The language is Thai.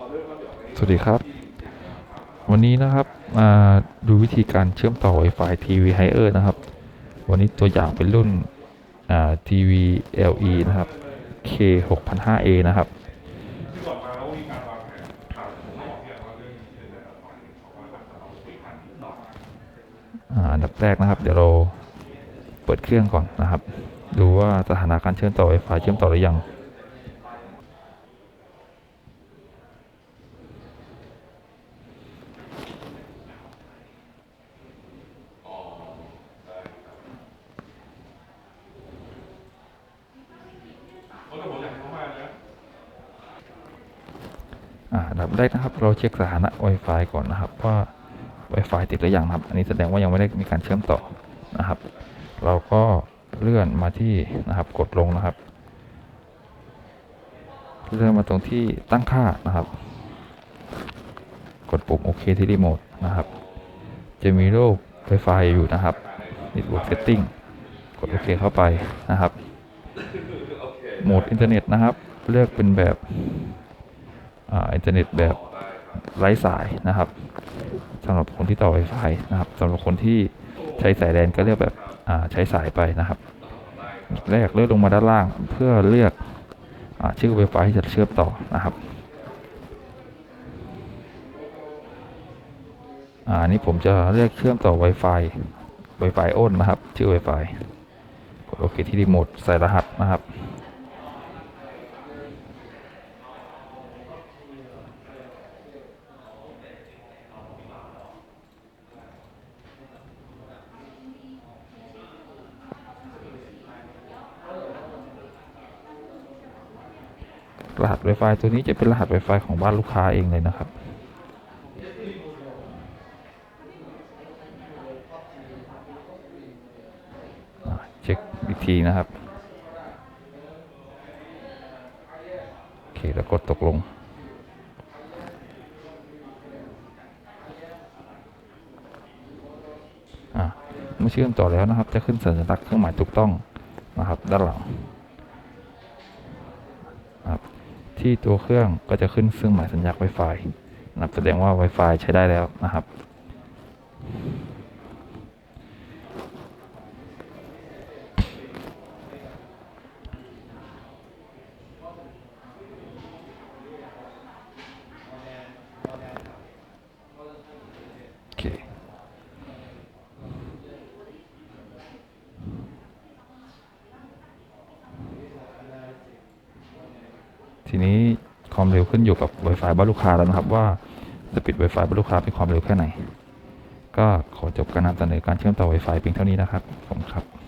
สวัสดีครับ วันนี้นะครับมาดูวิธีการเชื่อมต่อ Wi-Fi TV Higher นะครับ วันนี้ตัวอย่างเป็นรุ่นอ่า TV LE นะครับ K 6 0 0 5 A นะครับ อันดับแรกนะครับ เดี๋ยวเราเปิดเครื่องก่อนนะครับ ดูว่าสถานะการเชื่อมต่อ Wi-Fi เชื่อมต่อหรือยัง อ่าอันดับแรกนะครับ เราเช็คสถานะ Wi-Fi ก่อนนะครับว่า Wi-Fi ติดหรือยังนะครับ อันนี้แสดงว่ายังไม่ได้มีการเชื่อมต่อนะครับ เราก็เลื่อนมาที่นะครับ กดลงนะครับ เลื่อนมาตรงที่ตั้งค่านะครับ กดปุ่มโอเคที่รีโมทนะครับ จะมีรูป Wi-Fi อยู่นะครับ Network Setting กดโอเคเข้าไปนะครับ โหมดอินเทอร์เน็ตนะครับ เลือกเป็นแบบ อ่าอินเทอร์เน็ตแบบไร้สายนะครับสำหรับคนที่ต่อ Wi-Fi นะครับสำหรับคนที่ใช้สายแดนก็เลือกแบบอ่าใช้สายไปนะครับ แรกเลื่อนลงมาด้านล่างเพื่อเลือกอชื่อ Wi-Fi ที่จะเชื่อมต่อนะครับอ่าอันนี้ผมจะเลือกเชื่อมต่อ Wi-Fi Wi-Fi อ้นนะครับ ชื่อ Wi-Fi กดโอเคที่รีโมทใส่รหัสนะครับ รหัส Wi-Fi ตัวนี้จะเป็นรหัส Wi-Fi ของบ้านลูกค้าเองเลยนะครับ เช็คอีกทีนะครับ โอเค แล้วกดตกลงเมื่อเชื่อมต่อแล้วนะครับ จะขึ้นสัญลักษณ์เครื่องหมายถูกต้องนะครับ ด้านหลัง นะครับ ที่ตัวเครื่องก็จะขึ้นเครื่องหมายสัญญาณ Wi-Fi นะครับแสดงว่า Wi-Fi ใช้ได้แล้วนะครับโอเค ทีนี้ความเร็วขึ้นอยู่กับ Wi-Fi บ้านลูกค้าแล้วนะครับว่าสปีด Wi-Fi บ้านลูกค้าเป็นความเร็วแค่ไหน ก็ขอจบการนำเสนอการเชื่อมต่อ Wi-Fi เพียงเท่านี้นะครับผมครับ